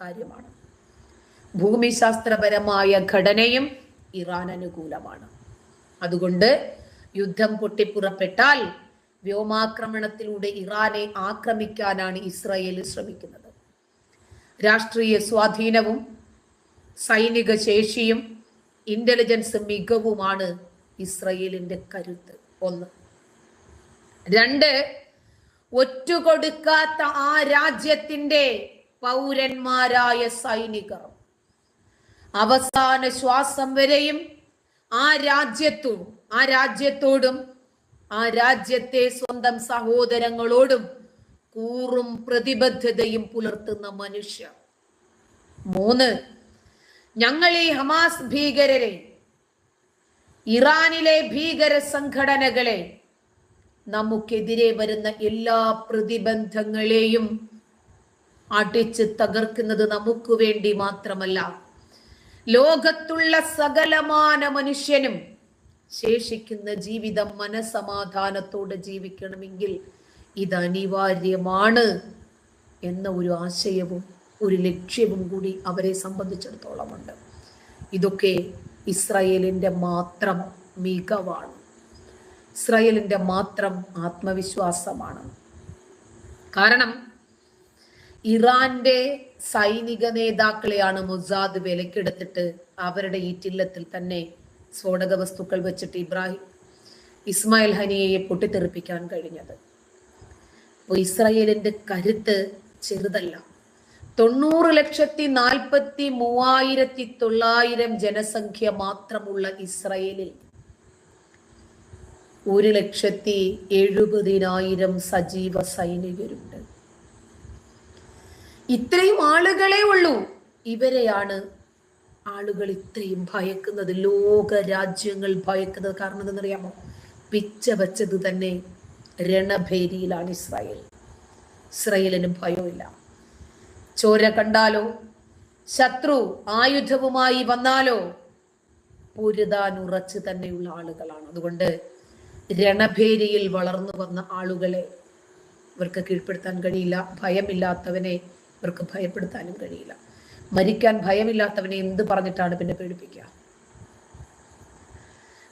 കാര്യമാണ്. ഭൂമിശാസ്ത്രപരമായ ഘടനയും ഇറാൻ അനുകൂലമാണ്. അതുകൊണ്ട് യുദ്ധം പൊട്ടിപ്പുറപ്പെട്ടാൽ വ്യോമാക്രമണത്തിലൂടെ ഇറാനെ ആക്രമിക്കാനാണ് ഇസ്രായേൽ ശ്രമിക്കുന്നത്. രാഷ്ട്രീയ സ്വാധീനവും സൈനിക ശേഷിയും ഇന്റലിജൻസ് മികവുമാണ് ഇസ്രയേലിന്റെ കരുത്ത്. ഒന്ന്. രണ്ട് ഒറ്റുകൊടുക്കാത്ത ആ രാജ്യത്തിന്റെ പൗരന്മാരായ സൈനികർ. അവസാന ശ്വാസം വരെയും ആ രാജ്യത്തും ആ രാജ്യത്തോടും ആ രാജ്യത്തെ സ്വന്തം സഹോദരങ്ങളോടും കൂറും പ്രതിബദ്ധതയും പുലർത്തുന്ന മനുഷ്യർ. മൂന്ന് ഞങ്ങൾ ഈ ഹമാസ് ഭീകരരെ ഇറാനിലെ ഭീകര സംഘടനകളെ നമുക്കെതിരെ വരുന്ന എല്ലാ പ്രതിബന്ധങ്ങളെയും അടിച്ച് തകർക്കുന്നത് നമുക്ക് വേണ്ടി മാത്രമല്ല. ലോകത്തുള്ള സകലമാന മനുഷ്യനും ശേഷിക്കുന്ന ജീവിതം മനസമാധാനത്തോടെ ജീവിക്കണമെങ്കിൽ ഇത് അനിവാര്യമാണ് എന്ന ഒരു ആശയവും ഒരു ലക്ഷ്യവും കൂടി അവരെ സംബന്ധിച്ചിടത്തോളമുണ്ട്. ഇതൊക്കെ ഇസ്രയേലിന്റെ മാത്രം മികവാണ്. ഇസ്രയേലിന്റെ മാത്രം ആത്മവിശ്വാസമാണ്. കാരണം ഇറാന്റെ സൈനിക നേതാക്കളെയാണ് മുസാദ് വിലക്കെടുത്തിട്ട് അവരുടെ ഈറ്റില്ലത്തിൽ തന്നെ സ്ഫോടക വസ്തുക്കൾ വെച്ചിട്ട് ഇബ്രാഹിം ഇസ്മായിൽ ഹനിയയെ പൊട്ടിത്തെറിപ്പിക്കാൻ കഴിഞ്ഞത്. അപ്പോൾ ഇസ്രായേലിന്റെ കരുത്ത് ചെറുതല്ല. തൊണ്ണൂറ് ലക്ഷത്തി നാൽപ്പത്തി മൂവായിരത്തി തൊള്ളായിരം ജനസംഖ്യ മാത്രമുള്ള ഇസ്രായേലിൽ ഒരു ലക്ഷത്തി എഴുപതിനായിരം സജീവ സൈനികരുണ്ട്. ഇത്രയും ആളുകളെ ഉള്ളൂ. ഇവരെയാണ് ആളുകൾ ഇത്രയും ഭയക്കുന്നത് ലോക രാജ്യങ്ങൾ ഭയക്കുന്നത്. കാരണം എന്തെന്നറിയാമോ? പിച്ച വച്ചത് തന്നെ രണഭേരിയിലാണ് ഇസ്രായേൽ. ഇസ്രായേലിന് ഭയമില്ല. ചോര കണ്ടാലോ? ശത്രു ആയുധവുമായി വന്നാലോ? പൊരുതാൻ ഉറച്ച് തന്നെയുള്ള ആളുകളാണ്. അതുകൊണ്ട് രണഭേരിയിൽ വളർന്നു വന്ന ആളുകളെ ഇവർക്ക് കീഴ്പ്പെടുത്താൻ കഴിയില്ല. ഭയമില്ലാത്തവനെ ഇവർക്ക് ഭയപ്പെടുത്താനും കഴിയില്ല. മരിക്കാൻ ഭയമില്ലാത്തവനെ എന്ത് പറഞ്ഞിട്ടാണ് പിന്നെ പേടിപ്പിക്കുക?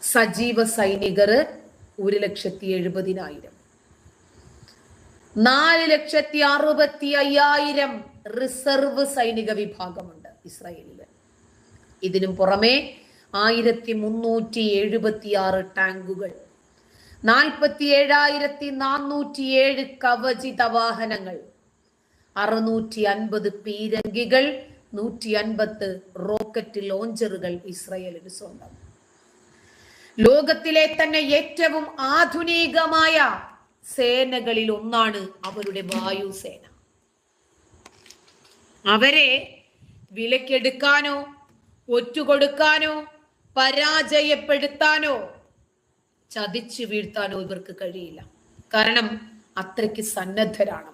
സജീവ സൈനികർ ഒരു ലക്ഷത്തി എഴുപതിനായിരം നാല് ലക്ഷത്തി അറുപത്തി അയ്യായിരം റിസർവ് സൈനിക വിഭാഗമുണ്ട് ഇസ്രായേലിൽ. ഇതിനും പുറമെ ആയിരത്തി മുന്നൂറ്റി എഴുപത്തി ആറ് ടാങ്കുകൾ നാൽപ്പത്തി ഏഴായിരത്തി നാനൂറ്റി ഏഴ് കവചിത വാഹനങ്ങൾ അറുന്നൂറ്റി അൻപത് പീരങ്കികൾ നൂറ്റി അൻപത്ത് റോക്കറ്റ് ലോഞ്ചറുകൾ ഇസ്രയേലിന് സ്വന്തം. ലോകത്തിലെ തന്നെ ഏറ്റവും ആധുനികമായ സേനകളിൽ ഒന്നാണ് അവരുടെ വായുസേന. അവരെ വിലക്കെടുക്കാനോ ഒറ്റുകൊടുക്കാനോ പരാജയപ്പെടുത്താനോ ചതിച്ചു വീഴ്ത്താനോ ഇവർക്ക് കഴിയില്ല. കാരണം അത്രയ്ക്ക് സന്നദ്ധരാണ്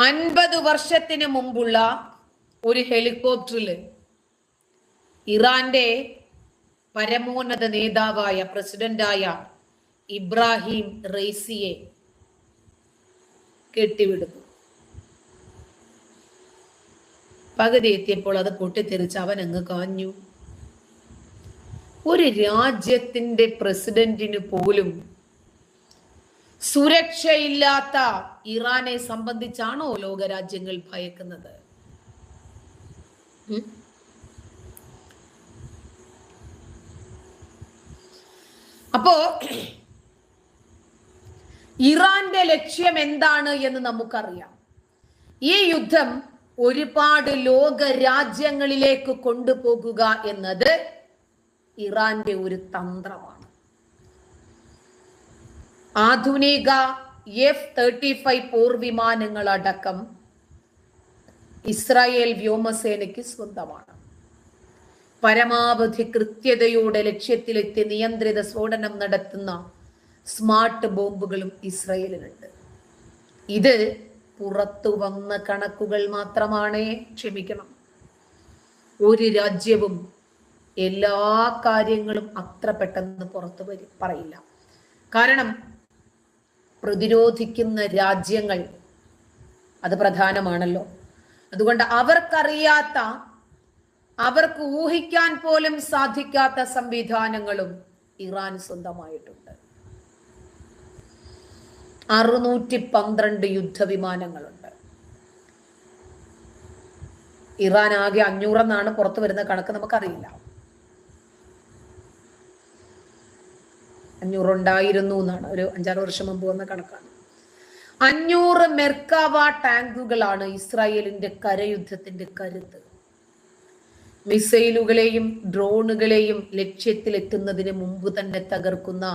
അൻപത് വർഷത്തിന് മുമ്പുള്ള ഒരു ഹെലികോപ്റ്ററിൽ ഇറാന്റെ പരമോന്നത നേതാവായ പ്രസിഡന്റായ ഇബ്രാഹിം റെയ്സിയെ കെട്ടിവിടുന്നു. പകുതി എത്തിയപ്പോൾ അത് പൊട്ടിത്തെറിച്ച് അവൻ അങ്ങ് കാഞ്ഞു. ഒരു രാജ്യത്തിന്റെ പ്രസിഡന്റിന് പോലും സുരക്ഷയില്ലാത്ത ഇറാനെ സംബന്ധിച്ചാണോ ലോകരാജ്യങ്ങൾ ഭയക്കുന്നത്? അപ്പോ ഇറാന്റെ ലക്ഷ്യം എന്താണ് എന്ന് നമുക്കറിയാം. ഈ യുദ്ധം ഒരുപാട് ലോക രാജ്യങ്ങളിലേക്ക് കൊണ്ടുപോകുക എന്നത് ഇറാന്റെ ഒരു തന്ത്രമാണ്. ആധുനിക എഫ് തേർട്ടി ഫൈവ് പോർ വിമാനങ്ങൾ അടക്കം ഇസ്രായേൽ വ്യോമസേനയ്ക്ക് സ്വന്തമാണ്. പരമാവധി കൃത്യതയോടെ ലക്ഷ്യത്തിലെത്തി നിയന്ത്രിത സ്ഫോടനം നടത്തുന്ന സ്മാർട്ട് ബോംബുകളും ഇസ്രയേലിനുണ്ട്. ഇത് പുറത്തു വന്ന കണക്കുകൾ മാത്രമാണ് ക്ഷമിക്കണം. ഒരു രാജ്യവും എല്ലാ കാര്യങ്ങളും അത്ര പെട്ടെന്ന് പുറത്തു വരും പറയില്ല. കാരണം പ്രതിരോധിക്കുന്ന രാജ്യങ്ങൾ അത് പ്രധാനമാണല്ലോ. അതുകൊണ്ട് അവർക്കറിയാത്ത അവർക്ക് ഊഹിക്കാൻ പോലും സാധിക്കാത്ത സംവിധാനങ്ങളും ഇറാൻ സ്വന്തമായിട്ടുണ്ട്. അറുന്നൂറ്റി പന്ത്രണ്ട് യുദ്ധവിമാനങ്ങളുണ്ട്. ഇറാൻ ആകെ അഞ്ഞൂറെന്നാണ് പുറത്തു വരുന്ന കണക്ക് നമുക്കറിയില്ല. അഞ്ഞൂറുണ്ടായിരുന്നു എന്നാണ് ഒരു അഞ്ചാറ് വർഷം മുമ്പ് വന്ന കണക്കാണ്. അഞ്ഞൂറ് മെർക്കാവ ടാങ്കുകളാണ് ഇസ്രായേലിന്റെ കരയുദ്ധത്തിന്റെ കരുത്ത്. മിസൈലുകളെയും ഡ്രോണുകളെയും ലക്ഷ്യത്തിലെത്തുന്നതിന് മുമ്പ് തന്നെ തകർക്കുന്ന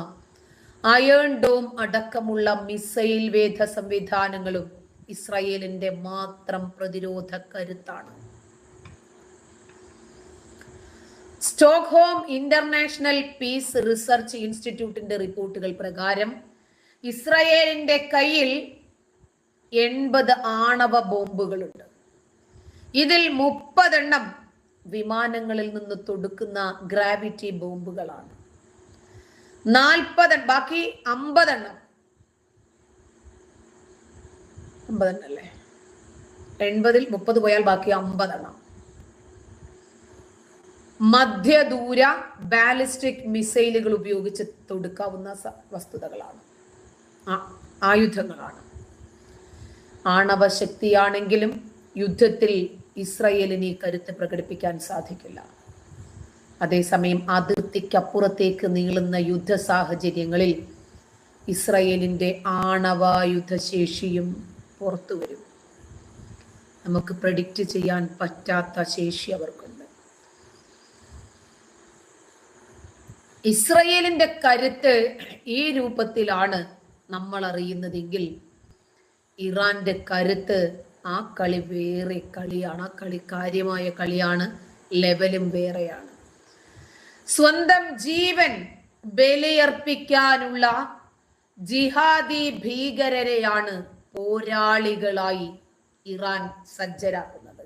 അയേൺ ഡോം അടക്കമുള്ള മിസൈൽ വേധ സംവിധാനങ്ങളും ഇസ്രായേലിന്റെ മാത്രം പ്രതിരോധ കരുത്താണ്. സ്റ്റോക്ക്ഹോം ഇന്റർനാഷണൽ പീസ് റിസർച്ച് ഇൻസ്റ്റിറ്റ്യൂട്ടിന്റെ റിപ്പോർട്ടുകൾ പ്രകാരം ഇസ്രയേലിന്റെ കയ്യിൽ എൺപത് ആണവ ബോംബുകളുണ്ട്. ഇതിൽ മുപ്പതെണ്ണം വിമാനങ്ങളിൽ നിന്ന് തൊടുക്കുന്ന ഗ്രാവിറ്റി ബോംബുകളാണ്. നാൽപ്പത് ബാക്കി അമ്പതെണ്ണം. അമ്പതെണ്ണം അല്ലേ? എൺപതിൽ മുപ്പത് പോയാൽ ബാക്കി അമ്പതെണ്ണം. മധ്യദൂര ബാലിസ്റ്റിക് മിസൈലുകൾ ഉപയോഗിച്ച് തൊടുക്കാവുന്ന വസ്തുതകളാണ്. ആയുധങ്ങളാണ്. ആണവ ശക്തിയാണെങ്കിലും യുദ്ധത്തിൽ ഇസ്രയേലിന് കരുത്ത് പ്രകടിപ്പിക്കാൻ സാധിക്കില്ല. അതേസമയം അതിർത്തിക്കപ്പുറത്തേക്ക് നീളുന്ന യുദ്ധ സാഹചര്യങ്ങളിൽ ഇസ്രയേലിന്റെ ആണവായുധശേഷിയും പുറത്തു വരും നമുക്ക് പ്രഡിക്റ്റ് ചെയ്യാൻ പറ്റാത്ത ശേഷി അവർക്കുണ്ട്. ഇസ്രയേലിന്റെ കരുത്ത് ഈ രൂപത്തിലാണ് നമ്മൾ അറിയുന്നതെങ്കിൽ ഇറാന്റെ കരുത്ത് ആ കളി വേറെ കളിയാണ് ആ കളി കാര്യമായ കളിയാണ് ലെവലും വേറെയാണ്. സ്വന്തം ജീവൻ ബലിയർപ്പിക്കാനുള്ള ജിഹാദി ഭീകരരെയാണ് പോരാളികളായി ഇറാൻ സജ്ജരാക്കുന്നത്.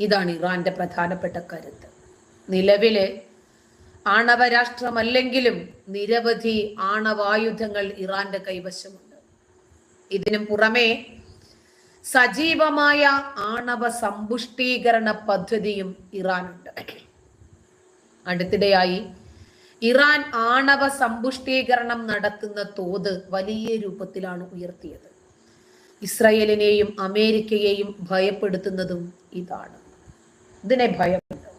ഇതാണ് ഇറാന്റെ പ്രധാനപ്പെട്ട കരുത്ത്. നിലവിൽ ആണവരാഷ്ട്രമല്ലെങ്കിലും നിരവധി ആണവായുധങ്ങൾ ഇറാന്റെ കൈവശമുണ്ട്. ഇതിനു പുറമെ സജീവമായ ആണവ സമ്പുഷ്ടീകരണ പദ്ധതിയും ഇറാനുണ്ട്. അടുത്തിടെയായി ഇറാൻ ആണവ സമ്പുഷ്ടീകരണം നടത്തുന്ന തോത് വലിയ രൂപത്തിലാണ് ഉയർത്തിയത്. ഇസ്രയേലിനെയും അമേരിക്കയെയും ഭയപ്പെടുത്തുന്നതും ഇതാണ്. ഇതിനെ ഭയമുണ്ട്.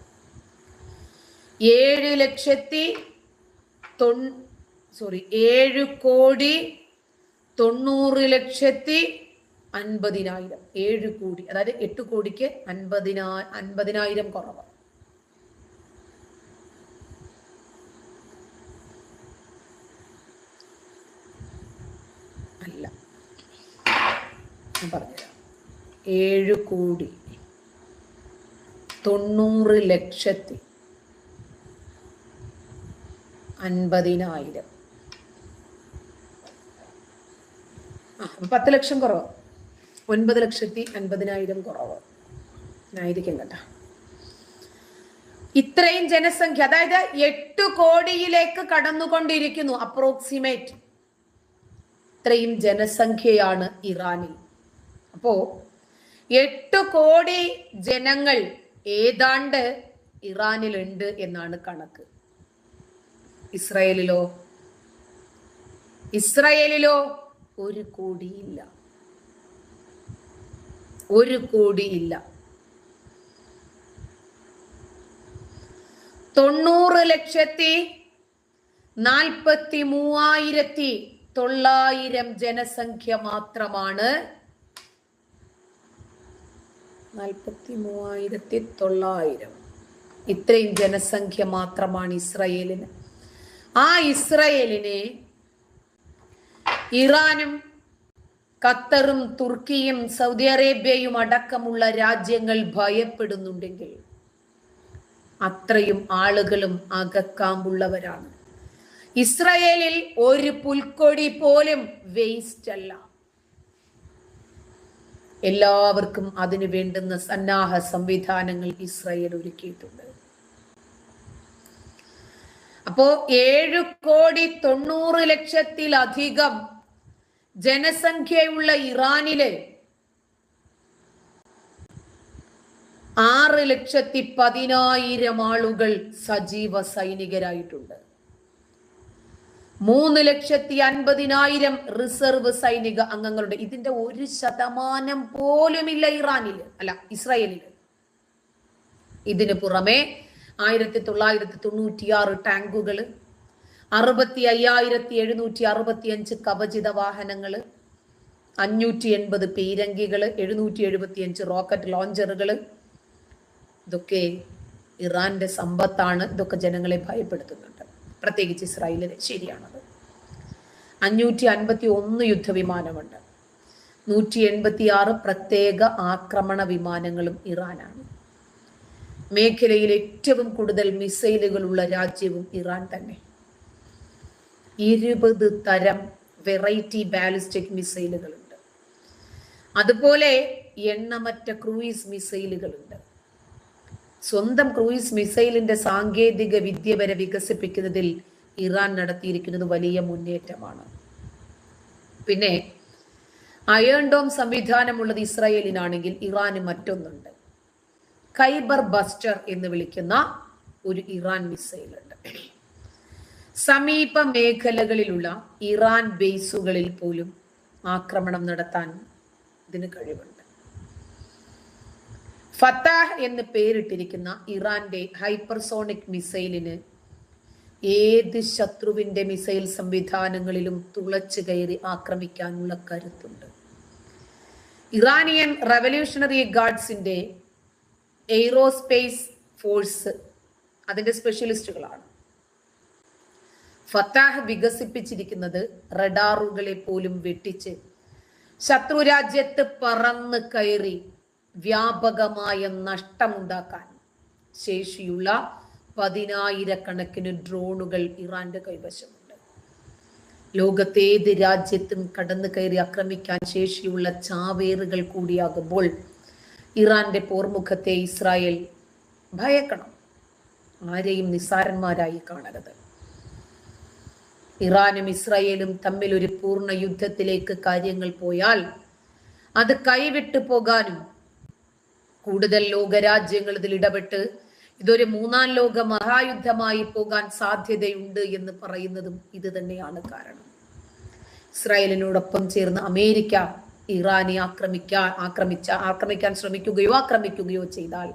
ഏഴ് ലക്ഷത്തി തൊ സോറി ഏഴ് കോടി തൊണ്ണൂറ് ലക്ഷത്തി അൻപതിനായിരം. ഏഴ് കോടി അതായത് എട്ട് കോടിക്ക് അൻപതിനാ അൻപതിനായിരം കുറവ്. അല്ല. പറഞ്ഞുതരാം. ഏഴ് കോടി തൊണ്ണൂറ് ലക്ഷത്തി അൻപതിനായിരം. പത്ത് ലക്ഷം കുറവ്. ഒൻപത് ലക്ഷത്തി അൻപതിനായിരം കുറവ്. ആയിരിക്കും കേട്ടോ. ഇത്രയും ജനസംഖ്യ അതായത് എട്ട് കോടിയിലേക്ക് കടന്നുകൊണ്ടിരിക്കുന്നു അപ്രോക്സിമേറ്റ് ഇത്രയും ജനസംഖ്യയാണ് ഇറാനിൽ. അപ്പോ എട്ട് കോടി ജനങ്ങൾ ഏതാണ്ട് ഇറാനിലുണ്ട് എന്നാണ് കണക്ക്. ഇസ്രയേലിലോ? ഇസ്രയേലിലോ? ഒരു കോടിയില്ല. ഒരു കോടിയില്ല. തൊണ്ണൂറ് ലക്ഷത്തി നാൽപ്പത്തി മൂവായിരത്തി തൊള്ളായിരം ജനസംഖ്യ മാത്രമാണ് നാൽപ്പത്തി മൂവായിരത്തി തൊള്ളായിരം. ഇത്രയും ജനസംഖ്യ മാത്രമാണ് ഇസ്രയേലിന്. ആ ഇസ്രയേലിനെ ഇറാനും ഖത്തറും തുർക്കിയും സൗദി അറേബ്യയും അടക്കമുള്ള രാജ്യങ്ങൾ ഭയപ്പെടുന്നുണ്ടെങ്കിൽ അത്രയും ആളുകളും അകക്കാമ്പുള്ളവരാണ്. ഇസ്രയേലിൽ ഒരു പുൽക്കൊടി പോലും വേസ്റ്റ് അല്ല. എല്ലാവർക്കും അതിനു വേണ്ടുന്ന സന്നാഹ സംവിധാനങ്ങൾ ഇസ്രയേൽ ഒരുക്കിയിട്ടുണ്ട്. അപ്പോ ഏഴ് കോടി തൊണ്ണൂറ് ലക്ഷത്തിലധികം ജനസംഖ്യയുള്ള ഇറാനിലെ ആറ് ലക്ഷത്തി പതിനായിരം ആളുകൾ സജീവ സൈനികരായിട്ടുണ്ട്. മൂന്ന് ലക്ഷത്തി അൻപതിനായിരം റിസർവ് സൈനിക അംഗങ്ങളുടെ ഇതിന്റെ ഒരു ശതമാനം പോലുമില്ല ഇറാനിൽ അല്ല ഇസ്രായേലിൽ ഇതിനു പുറമെ ആയിരത്തി തൊള്ളായിരത്തി തൊണ്ണൂറ്റിയാറ് ടാങ്കുകൾ അറുപത്തി അയ്യായിരത്തി എഴുന്നൂറ്റി അറുപത്തി അഞ്ച് കവചിത വാഹനങ്ങൾ അഞ്ഞൂറ്റി എൺപത് പീരങ്കികൾ എഴുന്നൂറ്റി എഴുപത്തി അഞ്ച് റോക്കറ്റ് ലോഞ്ചറുകൾ ഇതൊക്കെ ഇറാന്റെ സമ്പത്താണ്. ഇതൊക്കെ ജനങ്ങളെ ഭയപ്പെടുത്തുന്നുണ്ട്. പ്രത്യേകിച്ച് ഇസ്രായേലിന് ശരിയാണത്. അഞ്ഞൂറ്റി അൻപത്തി ഒന്ന് യുദ്ധവിമാനമുണ്ട്. നൂറ്റി എൺപത്തി ആറ് പ്രത്യേക ആക്രമണ വിമാനങ്ങളും ഇറാനാണ്. മേഖലയിൽ ഏറ്റവും കൂടുതൽ മിസൈലുകളുള്ള രാജ്യവും ഇറാൻ തന്നെ. ഇരുപത് തരം വെറൈറ്റി ബാലിസ്റ്റിക് മിസൈലുകളുണ്ട്. അതുപോലെ എണ്ണമറ്റ ക്രൂയിസ് മിസൈലുകളുണ്ട്. സ്വന്തം ക്രൂയിസ് മിസൈലിന്റെ സാങ്കേതിക വിദ്യ വരെ വികസിപ്പിക്കുന്നതിൽ ഇറാൻ നടത്തിയിരിക്കുന്നത് വലിയ മുന്നേറ്റമാണ്. പിന്നെ അയേൺ ഡോം സംവിധാനമുള്ളത് ഇസ്രായേലിനാണെങ്കിൽ ഇറാന് മറ്റൊന്നുണ്ട്. കൈബർ ബസ്റ്റർ എന്ന് വിളിക്കുന്ന ഒരു ഇറാൻ മിസൈൽ ഉണ്ട് സമീപ മേഖലകളിലുള്ള ഇറാൻ ബേസുകളിൽ പോലും ആക്രമണം നടത്താൻ ഇതിന് കഴിവുണ്ട്. ഫത്താഹ് എന്ന് പേരിട്ടിരിക്കുന്ന ഇറാന്റെ ഹൈപ്പർസോണിക് മിസൈലിന് ഏത് ശത്രുവിന്റെ മിസൈൽ സംവിധാനങ്ങളിലും തുളച്ചു കയറി ആക്രമിക്കാനുള്ള കരുത്തുണ്ട്. ഇറാനിയൻ റവല്യൂഷണറി ഗാർഡ്സിന്റെ എയ്റോസ്പേസ് ഫോഴ്സ് അതിന്റെ സ്പെഷ്യലിസ്റ്റുകളാണ് ഫത്താഹ് വികസിപ്പിച്ചിരിക്കുന്നത് റഡാറുകളെ പോലും വെട്ടിച്ച് ശത്രു രാജ്യത്ത് പറന്ന് കയറി വ്യാപകമായ നഷ്ടമുണ്ടാക്കാൻ ശേഷിയുള്ള പതിനായിരക്കണക്കിന് ഡ്രോണുകൾ ഇറാന്റെ കൈവശമുണ്ട്. ലോകത്തേത് രാജ്യത്തും കടന്നു കയറി ആക്രമിക്കാൻ ശേഷിയുള്ള ചാവേറുകൾ കൂടിയാകുമ്പോൾ ഇറാന്റെ പോർമുഖത്തെ ഇസ്രായേൽ ഭയക്കണം. ആരെയും നിസ്സാരന്മാരായി കാണരുത്. ഇറാനും ഇസ്രായേലും തമ്മിൽ ഒരു പൂർണ യുദ്ധത്തിലേക്ക് കാര്യങ്ങൾ പോയാൽ അത് കൈവിട്ടു പോകാനും കൂടുതൽ ലോകരാജ്യങ്ങൾ ഇതിൽ ഇടപെട്ട് ഇതൊരു മൂന്നാം ലോക മഹായുദ്ധമായി പോകാൻ സാധ്യതയുണ്ട് എന്ന് പറയുന്നതും ഇത് തന്നെയാണ് കാരണം. ഇസ്രായേലിനോടൊപ്പം ചേർന്ന് അമേരിക്ക ഇറാനെ ആക്രമിക്കാൻ ആക്രമിച്ച ആക്രമിക്കാൻ ശ്രമിക്കുകയോ ആക്രമിക്കുകയോ ചെയ്താൽ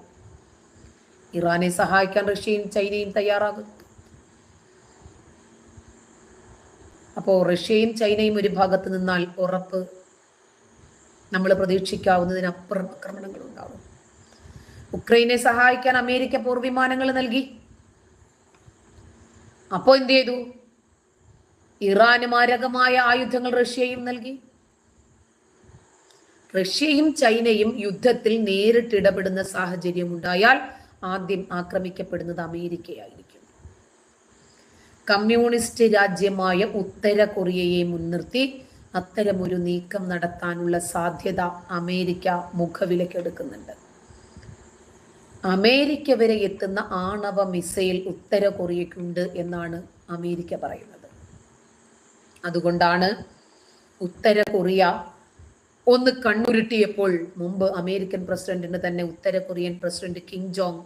ഇറാനെ സഹായിക്കാൻ റഷ്യയും ചൈനയും തയ്യാറാകും. അപ്പോൾ റഷ്യയും ചൈനയും ഒരു ഭാഗത്ത് നിന്നാൽ ഉറപ്പ് നമ്മൾ പ്രതീക്ഷിക്കാവുന്നതിനപ്പുറം ആക്രമണങ്ങൾ ഉണ്ടാവും ഉക്രൈനെ സഹായിക്കാൻ അമേരിക്ക പോർവിമാനങ്ങൾ നൽകി. അപ്പോൾ എന്ത് ചെയ്തു? ഇറാന് മാരകമായ ആയുധങ്ങൾ റഷ്യയും നൽകി. റഷ്യയും ചൈനയും യുദ്ധത്തിൽ നേരിട്ട് ഇടപെടുന്ന സാഹചര്യം ഉണ്ടായാൽ ആദ്യം ആക്രമിക്കപ്പെടുന്നത് അമേരിക്കയായിരിക്കും. കമ്മ്യൂണിസ്റ്റ് രാജ്യമായ ഉത്തര കൊറിയയെ മുൻനിർത്തി അത്തരമൊരു നീക്കം നടത്താനുള്ള സാധ്യത അമേരിക്ക മുഖവിലക്കെടുക്കുന്നുണ്ട്. അമേരിക്ക വരെ എത്തുന്ന ആണവ മിസൈൽ ഉത്തര കൊറിയയ്ക്കുണ്ട് എന്നാണ് അമേരിക്ക പറയുന്നത്. അതുകൊണ്ടാണ് ഉത്തര കൊറിയ ഒന്ന് കണ്ണുരുട്ടിയപ്പോൾ മുമ്പ് അമേരിക്കൻ പ്രസിഡന്റിന് തന്നെ ഉത്തര കൊറിയൻ പ്രസിഡന്റ് കിം ജോങ്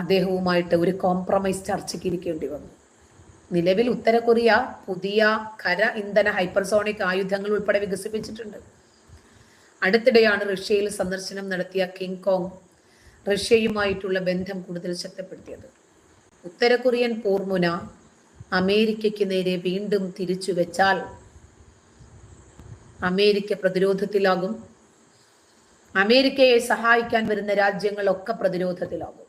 അദ്ദേഹവുമായിട്ട് ഒരു കോംപ്രമൈസ് ചർച്ചയ്ക്ക് ഇരിക്കേണ്ടി വന്നു. നിലവിൽ ഉത്തര കൊറിയ പുതിയ ഖര ഇന്ധന ഹൈപ്പർസോണിക് ആയുധങ്ങൾ ഉൾപ്പെടെ വികസിപ്പിച്ചിട്ടുണ്ട്. അടുത്തിടെയാണ് റഷ്യയിൽ സന്ദർശനം നടത്തിയ കിങ് കോങ് റഷ്യയുമായിട്ടുള്ള ബന്ധം കൂടുതൽ ശക്തിപ്പെടുത്തിയത്. ഉത്തര കൊറിയൻ പോർമുന അമേരിക്കയ്ക്ക് നേരെ വീണ്ടും തിരിച്ചു വെച്ചാൽ അമേരിക്ക പ്രതിരോധത്തിലാകും. അമേരിക്കയെ സഹായിക്കാൻ വരുന്ന രാജ്യങ്ങളൊക്കെ പ്രതിരോധത്തിലാകും.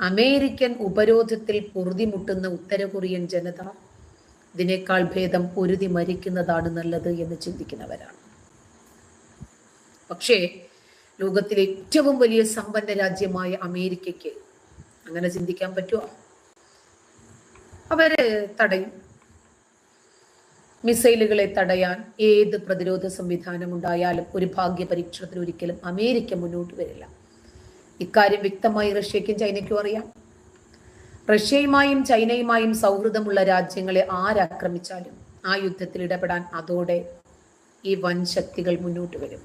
അമേരിക്കൻ ഉപരോധത്തിൽ പൊറുതിമുട്ടുന്ന ഉത്തര കൊറിയൻ ജനത ഇതിനേക്കാൾ ഭേദം പൊരുതി മരിക്കുന്നതാണ് നല്ലത് എന്ന് ചിന്തിക്കുന്നവരാണ്. പക്ഷേ ലോകത്തിലെ ഏറ്റവും വലിയ സമ്പന്ന രാജ്യമായ അമേരിക്കയ്ക്ക് അങ്ങനെ ചിന്തിക്കാൻ പറ്റുമോ? അവർ തടയും. മിസൈലുകളെ തടയാൻ ഏത് പ്രതിരോധ സംവിധാനം ഉണ്ടായാലും ഒരു ഭാഗ്യ പരീക്ഷണത്തിന് ഒരിക്കലും അമേരിക്ക മുന്നോട്ട് വരില്ല. ഇക്കാര്യം വ്യക്തമായി റഷ്യയ്ക്കും ചൈനയ്ക്കും അറിയാം. റഷ്യയുമായും ചൈനയുമായും സൗഹൃദമുള്ള രാജ്യങ്ങളെ ആരാക്രമിച്ചാലും ആ യുദ്ധത്തിൽ ഇടപെടാൻ അതോടെ ഈ വൻ ശക്തികൾ മുന്നോട്ട് വരും.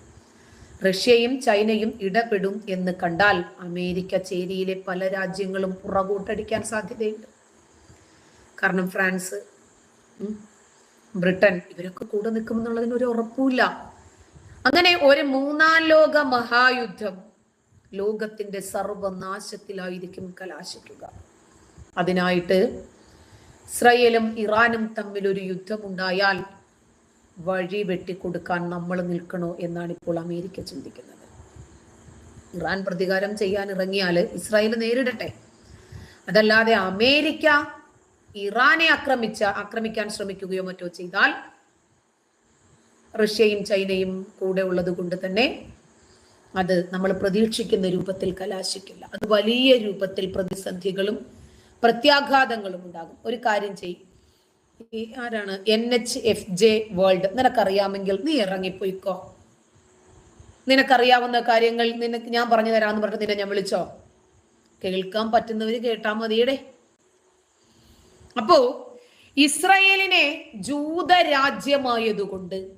റഷ്യയും ചൈനയും ഇടപെടും എന്ന് കണ്ടാൽ അമേരിക്ക ചേരിയിലെ പല രാജ്യങ്ങളും പുറകോട്ടടിക്കാൻ സാധ്യതയുണ്ട്. കാരണം ഫ്രാൻസ് ബ്രിട്ടൻ ഇവരൊക്കെ കൂടെ നിൽക്കുമെന്നുള്ളതിന് ഒരു ഉറപ്പുമില്ല. അങ്ങനെ ഒരു മൂന്നാം ലോക മഹായുദ്ധം ലോകത്തിന്റെ സർവനാശത്തിലായിരിക്കും കലാശിക്കുക. അതിനായിട്ട് ഇസ്രയേലും ഇറാനും തമ്മിൽ ഒരു യുദ്ധമുണ്ടായാൽ വഴി വെട്ടിക്കൊടുക്കാൻ നമ്മൾ നിൽക്കണോ എന്നാണ് ഇപ്പോൾ അമേരിക്ക ചിന്തിക്കുന്നത്. ഇറാൻ പ്രതികാരം ചെയ്യാൻ ഇറങ്ങിയാൽ ഇസ്രായേൽ നേരിടട്ടെ. അതല്ലാതെ അമേരിക്ക ഇറാനെ ആക്രമിച്ച ആക്രമിക്കാൻ ശ്രമിക്കുകയോ മറ്റോ ചെയ്താൽ റഷ്യയും ചൈനയും കൂടെ ഉള്ളത് കൊണ്ട് തന്നെ അത് നമ്മൾ പ്രതീക്ഷിക്കുന്ന രൂപത്തിൽ കലാശിക്കില്ല. അത് വലിയ രൂപത്തിൽ പ്രതിസന്ധികളും പ്രത്യാഘാതങ്ങളും ഉണ്ടാകും. ഒരു കാര്യം ചെയ്യും. ഈ ആരാണ്? N H F J world. നിനക്കറിയാമെങ്കിൽ നീ ഇറങ്ങിപ്പോയിക്കോ. നിനക്കറിയാവുന്ന കാര്യങ്ങൾ നിനക്ക് ഞാൻ പറഞ്ഞു തരാമെന്ന് പറഞ്ഞിട്ട് നിന്നെ ഞാൻ വിളിച്ചോ? കേൾക്കാൻ പറ്റുന്നവര് കേട്ടാ മതിയടേ. അപ്പോ ഇസ്രയേലിനെ ജൂതരാജ്യമായതുകൊണ്ട്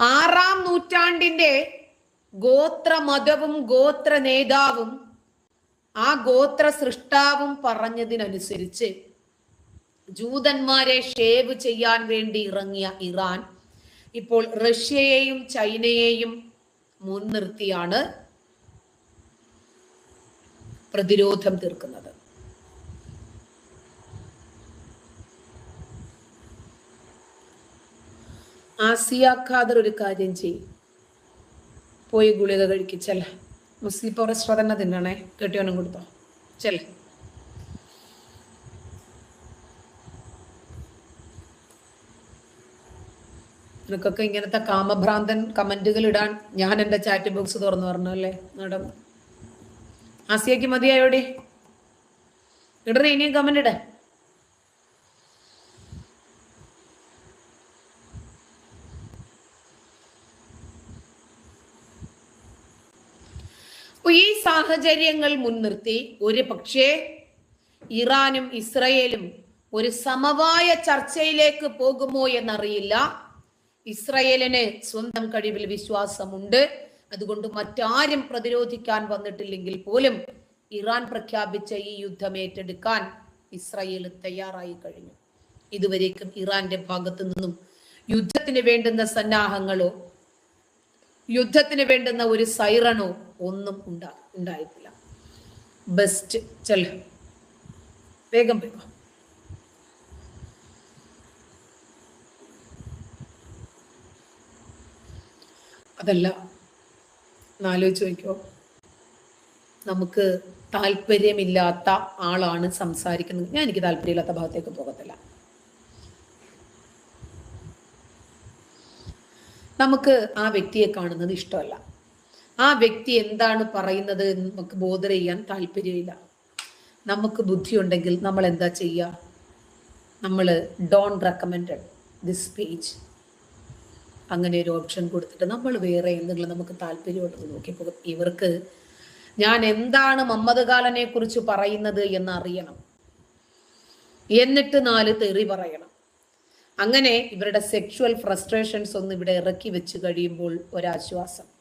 ആറാം നൂറ്റാണ്ടിന്റെ ഗോത്ര മതവും ഗോത്ര നേതാവും ആ ഗോത്ര സൃഷ്ടാവും പറഞ്ഞതിനനുസരിച്ച് ജൂതന്മാരെ ഷേവ് ചെയ്യാൻ വേണ്ടി ഇറങ്ങിയ ഇറാൻ ഇപ്പോൾ റഷ്യയെയും ചൈനയെയും മുൻനിർത്തിയാണ് പ്രതിരോധം തീർക്കുന്നത്. ആസിയ ഒരു കാര്യം ചെയ്യും. പോയി ഗുളിക കഴിക്കിച്ചല്ല മുസ്ലിം ഫോറസ്ട്ര തന്നെ തിന്നണേ. കെട്ടിയോനും കൊടുത്തോ. ചെല്ലേ. നിനക്കൊക്കെ ഇങ്ങനത്തെ കാമഭ്രാന്തൻ കമന്റുകൾ ഇടാൻ ഞാൻ എന്റെ ചാറ്റ് ബോക്സ് തുറന്നു പറഞ്ഞു അല്ലേ മാഡം? ആസിയാക്കി മതിയായോടി? ഇടറി ഇനിയും കമന്റ് ഇട ഈ സാഹചര്യങ്ങൾ മുൻനിർത്തി ഒരു പക്ഷേ ഇറാനും ഇസ്രയേലും ഒരു സമവായ ചർച്ചയിലേക്ക് പോകുമോ എന്നറിയില്ല. ഇസ്രയേലിന് സ്വന്തം കഴിവിൽ വിശ്വാസമുണ്ട്. അതുകൊണ്ട് മറ്റാരും പ്രതിരോധിക്കാൻ വന്നിട്ടില്ലെങ്കിൽ പോലും ഇറാൻ പ്രഖ്യാപിച്ച ഈ യുദ്ധം ഏറ്റെടുക്കാൻ ഇസ്രയേൽ തയ്യാറായി കഴിഞ്ഞു. ഇതുവരേക്കും ഇറാന്റെ ഭാഗത്തു നിന്നും യുദ്ധത്തിന് വേണ്ടുന്ന സന്നാഹങ്ങളോ യുദ്ധത്തിന് വേണ്ടുന്ന ഒരു സൈറണോ ഒന്നും ഉണ്ടാ ഉണ്ടായിട്ടില്ല. ബെസ്റ്റ് ചെല്ല വേഗം വേഗം അതല്ല എന്നാലോചിച്ച് നോക്കിയോ നമുക്ക് താല്പര്യമില്ലാത്ത ആളാണ് സംസാരിക്കുന്നത്. ഞാൻ എനിക്ക് താല്പര്യമില്ലാത്ത ഭാഗത്തേക്ക് പോകത്തില്ല. നമുക്ക് ആ വ്യക്തിയെ കാണുന്നത് ഇഷ്ടമല്ല. ആ വ്യക്തി എന്താണ് പറയുന്നത് എന്ന് നമുക്ക് ബോധർ ചെയ്യാൻ താല്പര്യമില്ല. നമുക്ക് ബുദ്ധിയുണ്ടെങ്കിൽ നമ്മൾ എന്താ ചെയ്യുക? നമ്മൾ ഡോൺ റെക്കമെൻഡ് ദിസ് പേജ് അങ്ങനെ ഒരു ഓപ്ഷൻ കൊടുത്തിട്ട് നമ്മൾ വേറെ എന്തെങ്കിലും നമുക്ക് താല്പര്യമുള്ളത് നോക്കി പോകും. ഇവർക്ക് ഞാൻ എന്താണ് മമ്മദ് കുറിച്ച് പറയുന്നത് എന്ന് അറിയണം എന്നിട്ട് നാല് തെറി പറയണം. അങ്ങനെ ഇവരുടെ സെക്ഷുവൽ ഫ്രസ്ട്രേഷൻസ് ഒന്ന് ഇവിടെ ഇറക്കി വെച്ച് കഴിയുമ്പോൾ ഒരാശ്വാസം.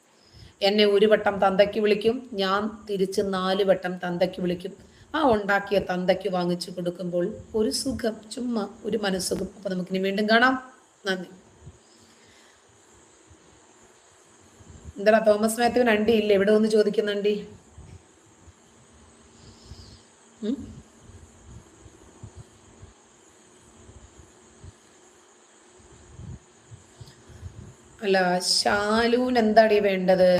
എന്നെ ഒരു വട്ടം തന്തയ്ക്ക് വിളിക്കും ഞാൻ തിരിച്ച് നാല് വട്ടം തന്തയ്ക്ക് വിളിക്കും. ആ ഉണ്ടാക്കിയ തന്തയ്ക്ക് വാങ്ങിച്ചു കൊടുക്കുമ്പോൾ ഒരു സുഖം ചുമ്മാ ഒരു മനസ്സുഖം. അപ്പൊ നമുക്കിനി വീണ്ടും കാണാം. നന്ദി. എന്താ തോമസ് മാത്യുവിന് അണ്ടി ഇല്ല എവിടെ ഒന്ന് ചോദിക്കുന്ന അണ്ടി അല്ല ശാലൂന് എന്താടി വേണ്ടത്?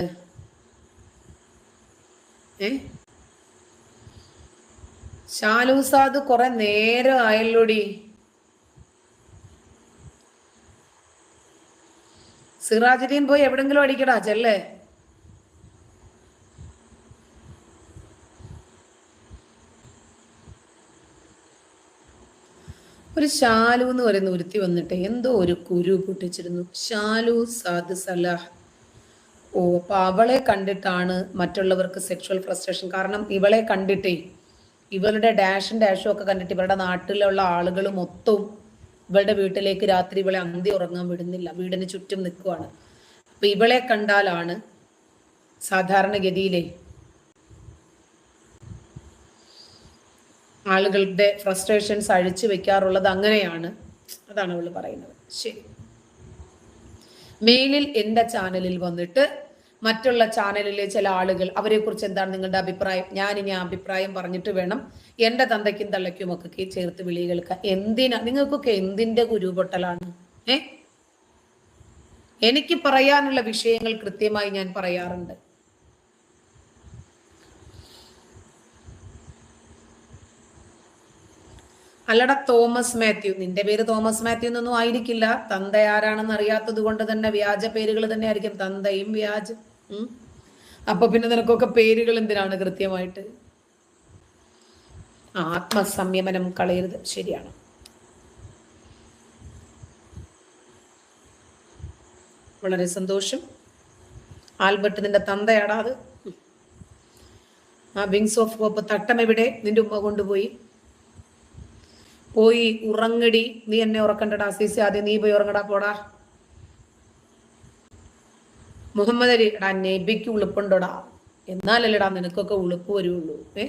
ഏ? ശാലു കുറെ നേരം ആയല്ലോടി. സിറാജുദ്ദീൻ പോയി എവിടെങ്കിലും അടിക്കടാ ചെല്ലേ? ഒരു ശാലു എന്ന് പറയുന്ന ഒരുത്തി വന്നിട്ട് എന്തോ ഒരു കുരു പൊട്ടിച്ചിരുന്നു. ശാലു സാദ് സലാഹ്. ഓ അപ്പൊ അവളെ കണ്ടിട്ടാണ് മറ്റുള്ളവർക്ക് സെക്ഷൽ ഫ്രസ്ട്രേഷൻ കാരണം ഇവളെ കണ്ടിട്ടേ ഇവളുടെ ഡാഷും ഡാഷും ഒക്കെ കണ്ടിട്ട് ഇവരുടെ നാട്ടിലുള്ള ആളുകൾ മൊത്തവും ഇവളുടെ വീട്ടിലേക്ക് രാത്രി ഇവളെ അന്തി ഉറങ്ങാൻ വിടുന്നില്ല. വീടിന് ചുറ്റും നിൽക്കുവാണ്. അപ്പൊ ഇവളെ കണ്ടാലാണ് സാധാരണഗതിയിലെ ആളുകളുടെ ഫ്രസ്ട്രേഷൻസ് അഴിച്ചു വെക്കാറുള്ളത് അങ്ങനെയാണ്. അതാണ് അവൾ പറയുന്നത്. ശരി. മെയിലിൽ എന്റെ ചാനലിൽ വന്നിട്ട് മറ്റുള്ള ചാനലിലെ ചില ആളുകൾ അവരെ കുറിച്ച് എന്താണ് നിങ്ങളുടെ അഭിപ്രായം? ഞാൻ ഇനി അഭിപ്രായം പറഞ്ഞിട്ട് വേണം എന്റെ തന്തയ്ക്കും തള്ളയ്ക്കും ഒക്കെ ചേർത്ത് വിളി കേൾക്കുക എന്തിനാ? നിങ്ങൾക്കൊക്കെ എന്തിന്റെ ഗുരുപൊട്ടലാണ് ഏ? എനിക്ക് പറയാനുള്ള വിഷയങ്ങൾ കൃത്യമായി ഞാൻ പറയാറുണ്ട്. അല്ലട തോമസ് മാത്യു. നിന്റെ പേര് തോമസ് മാത്യു എന്നൊന്നും ആയിരിക്കില്ല. തന്ത ആരാണെന്ന് അറിയാത്തത് കൊണ്ട് തന്നെ വ്യാജ പേരുകൾ തന്നെ ആയിരിക്കും. തന്തയും വ്യാജം. അപ്പൊ പിന്നെ നിനക്കൊക്കെ പേരുകൾ എന്തിനാണ് കൃത്യമായിട്ട്? ആത്മസംയമനം കളയരുത്. ശരിയാണ്. വളരെ സന്തോഷം. ആൽബർട്ട് നിന്റെ തന്തയാടാ അത്. ആ വിങ്സ് ഓഫ് ഹോപ്പ് തട്ടം എവിടെ? നിന്റെ ഉമ്മ കൊണ്ടുപോയി. പോയി ഉറങ്ങടി. നീ എന്നെ ഉറക്കണ്ടടാ സീസി ആദ്യം നീ പോയി ഉറങ്ങടാ പോടാ. മുഹമ്മദ് അലി എടാ നബിക്ക് ഉളുപ്പുണ്ടോടാ. എന്നാലല്ലടാ നിനക്കൊക്കെ ഉളുപ്പ് വരുള്ളൂ. ഏ?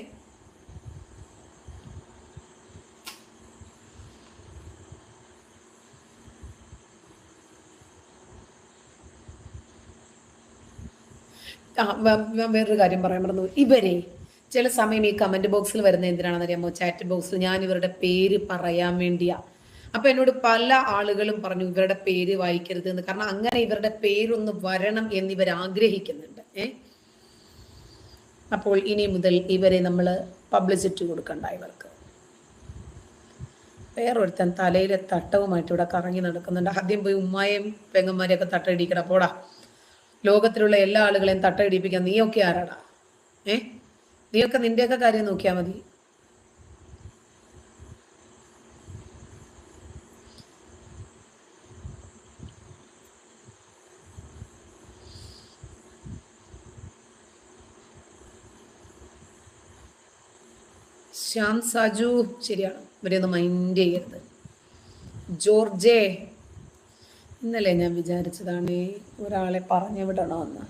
വേറൊരു കാര്യം പറയാൻ മറന്നു. ഇവരെ ചില സമയം ഈ കമന്റ് ബോക്സിൽ വരുന്ന എന്തിനാണെന്ന് അറിയാമോ? ചാറ്റ് ബോക്സിൽ ഞാൻ ഇവരുടെ പേര് പറയാൻ വേണ്ടിയാ. അപ്പൊ എന്നോട് പല ആളുകളും പറഞ്ഞു ഇവരുടെ പേര് വായിക്കരുത് എന്ന്. കാരണം അങ്ങനെ ഇവരുടെ പേരൊന്ന് വരണം എന്നിവർ ആഗ്രഹിക്കുന്നുണ്ട്. ഏ? അപ്പോൾ ഇനി മുതൽ ഇവരെ നമ്മൾ പബ്ലിസിറ്റി കൊടുക്കണ്ട ഇവർക്ക്. വേറൊരുത്തൻ തലയിലെ തട്ടവുമായിട്ട് ഇവിടെ കറങ്ങി നടക്കുന്നുണ്ട്. ആദ്യം പോയി ഉമ്മായും പെങ്ങന്മാരെയൊക്കെ തട്ടയിടിക്കട പോടാ. ലോകത്തിലുള്ള എല്ലാ ആളുകളെയും തട്ടയിടിപ്പിക്കാൻ നീയൊക്കെ ആരാടാ? ഏ? നീയൊക്കെ നിന്റെയൊക്കെ കാര്യം നോക്കിയാൽ മതി. ശ്യാം സാജു ശരിയാണ്. ഇവരെയൊന്ന് മൈൻഡ് ചെയ്യരുത്. ജോർജേ ഇന്നലെ ഞാൻ വിചാരിച്ചതാണ് ഒരാളെ പറഞ്ഞു വിടണമെന്ന്.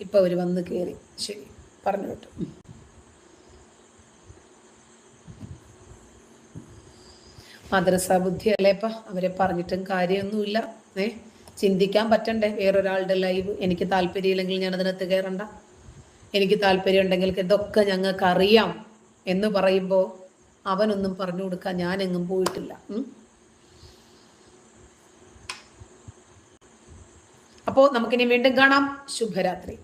ഇപ്പൊ അവർ വന്ന് കേറി. ശരി. പറഞ്ഞു വിട്ടു. മദ്രസ ബുദ്ധി അല്ലേപ്പ അവരെ പറഞ്ഞിട്ടും കാര്യമൊന്നുമില്ല. ഏ ചിന്തിക്കാൻ പറ്റണ്ടേ? വേറൊരാളുടെ ലൈവ് എനിക്ക് താല്പര്യമില്ലെങ്കിൽ ഞാൻ അതിനകത്ത് കയറണ്ട. എനിക്ക് താല്പര്യം ഉണ്ടെങ്കിൽ ഇതൊക്കെ ഞങ്ങൾക്ക് അറിയാം എന്ന് പറയുമ്പോൾ അവനൊന്നും പറഞ്ഞു കൊടുക്കാൻ എങ്ങും പോയിട്ടില്ല. അപ്പോൾ നമുക്കിനി വീണ്ടും കാണാം. ശുഭരാത്രി.